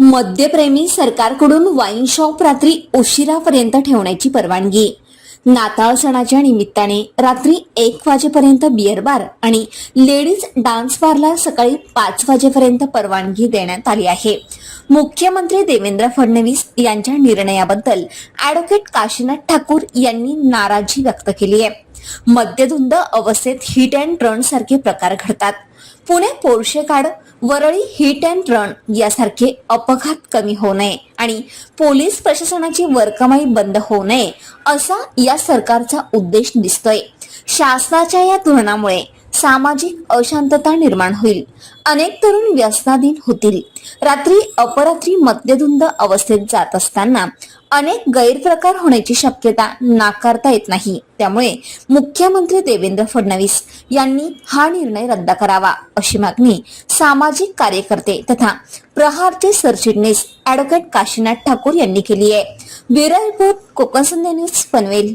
मद्यप्रेमी सरकारकडून wine shop रात्री उशिरापर्यंत ठेवण्याची परवानगी. नाताळ सणाच्या निमित्ताने रात्री एक वाजेपर्यंत बिअर बार आणि लेडीज डान्स बारला सकाळी पाच वाजेपर्यंत परवानगी देण्यात आली आहे. मुख्यमंत्री देवेंद्र फडणवीस यांच्या निर्णयाबद्दल अॅडव्होकेट काशीनाथ ठाकूर यांनी नाराजी व्यक्त केली आहे. मद्यधुंद अवस्थेत हिट अँड रन सारखे प्रकार घडतात. पुणे पोर्शे काढ वरळी हिट अँड रन यासारखे अपघात कमी होऊ नये आणि पोलीस प्रशासनाची वरकमाई बंद होऊ नये असा या सरकारचा उद्देश दिसतोय. शासनाच्या या धोरणामुळे सामाजिक अशांतता निर्माण होईल. अनेक तरुण व्यसनाधीन होतील. रात्री अपरात्री मद्यधुंद अवस्थेत जात असताना अनेक गैरप्रकार होण्याची शक्यता नाकारता येत नाही. त्यामुळे मुख्यमंत्री देवेंद्र फडणवीस यांनी हा निर्णय रद्द करावा अशी मागणी सामाजिक कार्यकर्ते तथा प्रहारचे सरचिटणीस ऍडव्होकेट काशीनाथ ठाकूर यांनी केली आहे. Bureau report Konkan Sandhya news Panvel.